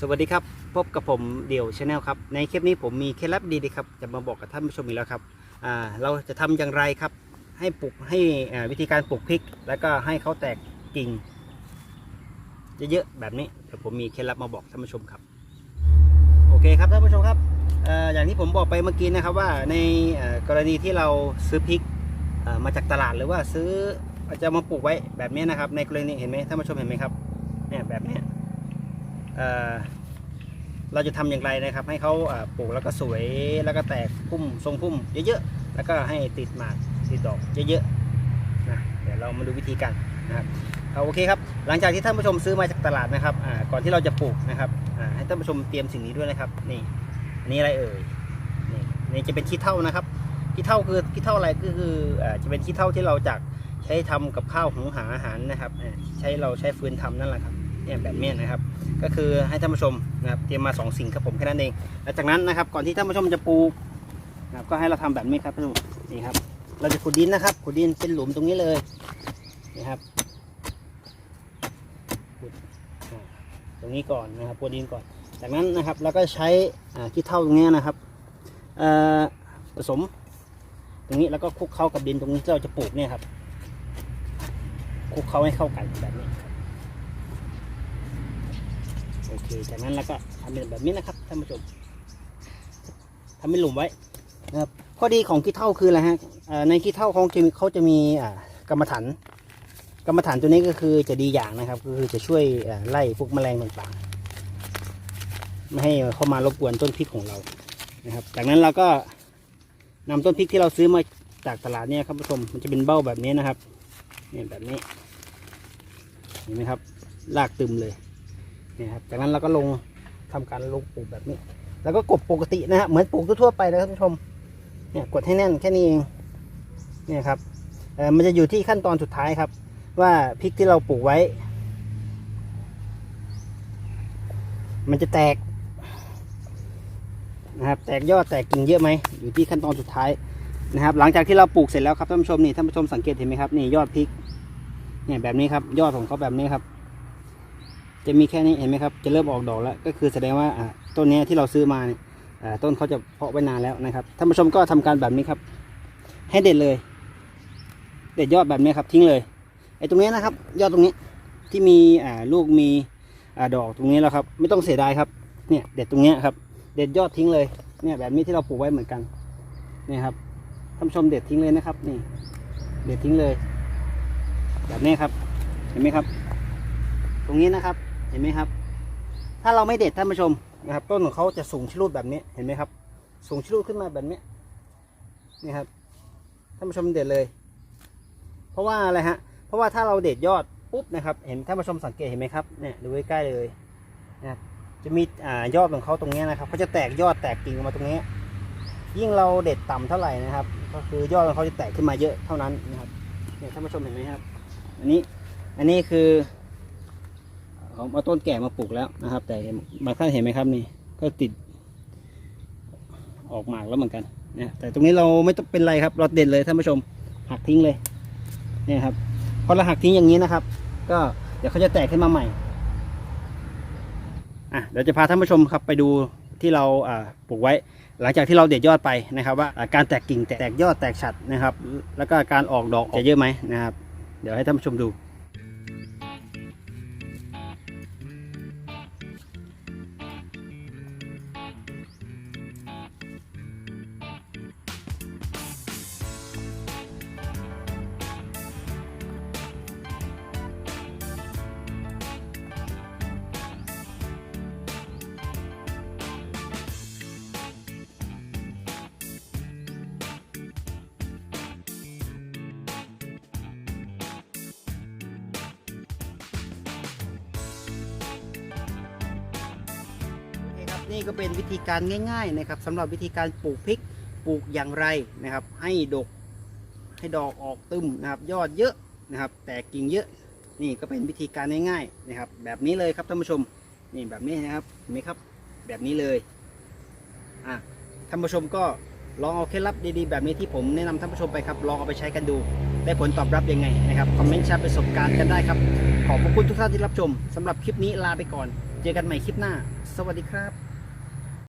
สวัสดีครับ พบกับผมเดี่ยวชาแนลครับ ในคลิปนี้ผมมีเคล็ดลับดีๆครับ จะมาบอกกับท่านผู้ชมอีกแล้วครับเราจะทำอย่างไรครับ ให้ปลูกให้วิธีการปลูกพริก แล้วก็ให้เขาแตกกิ่งเยอะๆแบบนี้เดี๋ยวผมมีเคล็ดลับมาบอกท่านผู้ชมครับ โอเคครับท่านผู้ชมครับอย่างที่ผมบอกไปเมื่อกี้นะครับว่าในกรณีที่เราซื้อพริกมาจากตลาดหรือว่าซื้อจะมาปลูกไว้แบบนี้นะครับ ในกรณีเห็นไหมท่านผู้ชมเห็นไหมครับเนี่ยแบบนี้ เราจะทำอย่างไรนะครับ ให้เขาปลูกแล้วก็สวยแล้วก็แตกพุ่มทรงพุ่มเยอะๆแล้วก็ให้ติดหมากติดดอกเยอะๆนะเดี๋ยวเรามาดูวิธีกันนะครับเอาโอเคครับหลังจากที่ท่านผู้ชมซื้อมาจากตลาดนะครับก่อนที่เราจะปลูกนะครับให้ท่านผู้ชมเตรียมสิ่งนี้ด้วยนะครับนี่อันนี้อะไรเอ่ยนี่นี่จะเป็นขี้เถ้านะครับขี้เถ้าคือขี้เถ้าอะไรก็คืออ่าจะเป็นขี้เถ้าที่เราจากใช้ทำกับข้าวหุงหาอาหารนะครับใช้เราใช้ฟืนทำนั่นแหละครับ เนี่ยแบบนี้นะครับ ก็คือให้ท่านผู้ชมนะครับเตรียมมา 2 สิ่งครับผมแค่นั้นเองหลังจากนั้นนะครับก่อนที่ท่านผู้ชมจะปลูกนะครับก็ให้เราทำแบบนี้ครับท่านผู้ชมนี่ครับ เราจะขุดดินนะครับขุดดินเป็นหลุมตรงนี้เลยนี่ครับขุดตรงนี้ก่อนนะครับขุดดินก่อน จากนั้นนะครับเราก็ใช้ขี้เถ้าตรงนี้นะครับผสมตรงนี้แล้วก็คลุกเข้ากับดินตรงนี้ที่เราจะปลูกเนี่ยครับคลุกเข้าให้เข้ากันแบบนี้ เคจากนั้นเราก็ทำเป็นแบบนี้นะครับท่านผู้ชมทำเป็นหลุมไว้นะครับข้อดีของขี้เถ้าคืออะไรฮะในขี้เถ้าของจะเขาจะมีกรรมฐานกรรมฐานตัวนี้ก็คือจะดีอย่างนะครับ ก็คือจะช่วยไล่พวกแมลงต่างๆ ไม่ให้เข้ามารบกวนต้นพริกของเรานะครับ จากนั้นเราก็นำต้นพริกที่เราซื้อมาจากตลาดเนี่ยครับผู้ชมมันจะเป็นเบ้าแบบนี้นะครับเนี่ยแบบนี้เห็นไหมครับลากตึมเลย นี่ครับจากนั้นเราก็ลงทำการลงปลูกแบบนี้ แล้วก็กบปกตินะฮะเหมือนปลูกทั่วไปเลยครับท่านผู้ชมเนี่ยกดให้แน่นแค่นี้เองเนี่ยครับเออมันจะอยู่ที่ขั้นตอนสุดท้ายครับ ว่าพริกที่เราปลูกไว้ มันจะแตกนะครับแตกยอดแตกกิ่งเยอะไหมอยู่ที่ขั้นตอนสุดท้ายนะครับ หลังจากที่เราปลูกเสร็จแล้วครับท่านผู้ชมนี่ท่านผู้ชมสังเกตเห็นไหมครับนี่ยอดพริกเนี่ยแบบนี้ครับยอดของเขาแบบนี้ครับ จะมีแค่นี้เห็นไหมครับ จะเริ่มออกดอกแล้ว ก็คือแสดงว่าต้นนี้ที่เราซื้อมาเนี่ยต้นเขาจะเพาะไว้นานแล้วนะครับท่านผู้ชมก็ทำการแบบนี้ครับ ให้เด็ดเลย เด็ดยอดแบบนี้ครับทิ้งเลยไอ้ตรงนี้นะครับ ยอดตรงนี้ที่มีลูกมีอดอกตรงนี้แล้วครับ ไม่ต้องเสียดายครับ เนี่ยเด็ดตรงนี้ครับ เด็ดยอดทิ้งเลยเนี่ยแบบนี้ที่เราปลูกไว้เหมือนกันเนี่ยครับท่านผู้ชมเด็ดทิ้งเลยนะครับ นี่ เด็ดทิ้งเลย แบบนี้ครับ เห็นไหมครับ ตรงนี้นะครับ ห็นไหมครับ ถ้าเราไม่เด็ดท่านผู้ชมนะครับ ต้นของเขาจะสูงชะลูดแบบนี้เห็นไหมครับ สูงชะลูดขึ้นมาแบบนี้นี่ครับท่านผู้ชมเด็ดเลย เพราะว่าอะไรฮะ เพราะว่าถ้าเราเด็ดยอดปุ๊บนะครับ เห็นท่านผู้ชมสังเกตเห็นไหมครับเนี่ยดูใกล้ๆเลยนะครับจะมีอ่ายอดของเขาตรงนี้นะครับเขาจะแตกยอดแตกกิ่งออกมาตรงนี้ ยิ่งเราเด็ดต่ำเท่าไหร่นะครับ ก็คือยอดของเขาจะแตกขึ้นมาเยอะเท่านั้นนะครับเนี่ยท่านผู้ชมเห็นไหมครับ อันนี้อันนี้คือ เอาเอาต้นแก่มาปลูกแล้วนะครับ แต่บางท่านเห็นไหมครับนี่ก็ติด ออกหมากแล้วเหมือนกันนะแต่ตรงนี้เราไม่ต้องเป็นไรครับเราเด็ดเลยท่านผู้ชมหักทิ้งเลยเนี่ยครับพอเราหักทิ้งอย่างนี้นะครับ ก็เดี๋ยวเขาจะแตกขึ้นมาใหม่อะเดี๋ยวจะพาท่านผู้ชมครับไปดูที่เราปลูกไว้ หลังจากที่เราเด็ดยอดไปนะครับ ว่าอ่าการแตกกิ่งแตกยอดแตกฉัดนะครับ แล้วก็การออกดอกจะเยอะไหมนะครับ เดี๋ยวให้ท่านผู้ชมดู นี่ก็เป็นวิธีการง่ายๆนะครับสำหรับวิธีการปลูกพริกปลูกอย่างไรนะครับ ให้ดกให้ดอกออกตึมนะครับ ยอดเยอะนะครับ แตกกิ่งเยอะนี่ก็เป็นวิธีการง่ายๆนะครับ แบบนี้เลยครับท่านผู้ชมนี่แบบนี้นะครับเห็นไหมครับแบบนี้เลยอะท่านผู้ชมก็ลองเอาเคล็ดลับดีๆ แบบนี้ที่ผมแนะนำท่านผู้ชมไปครับลองเอาไปใช้กันดู ได้ผลตอบรับยังไงนะครับคอมเมนต์แชร์ประสบการณ์กันได้ครับ ขอบพระคุณทุกท่านที่รับชมสำหรับคลิปนี้ลาไปก่อน เจอกันใหม่คลิปหน้า สวัสดีครับ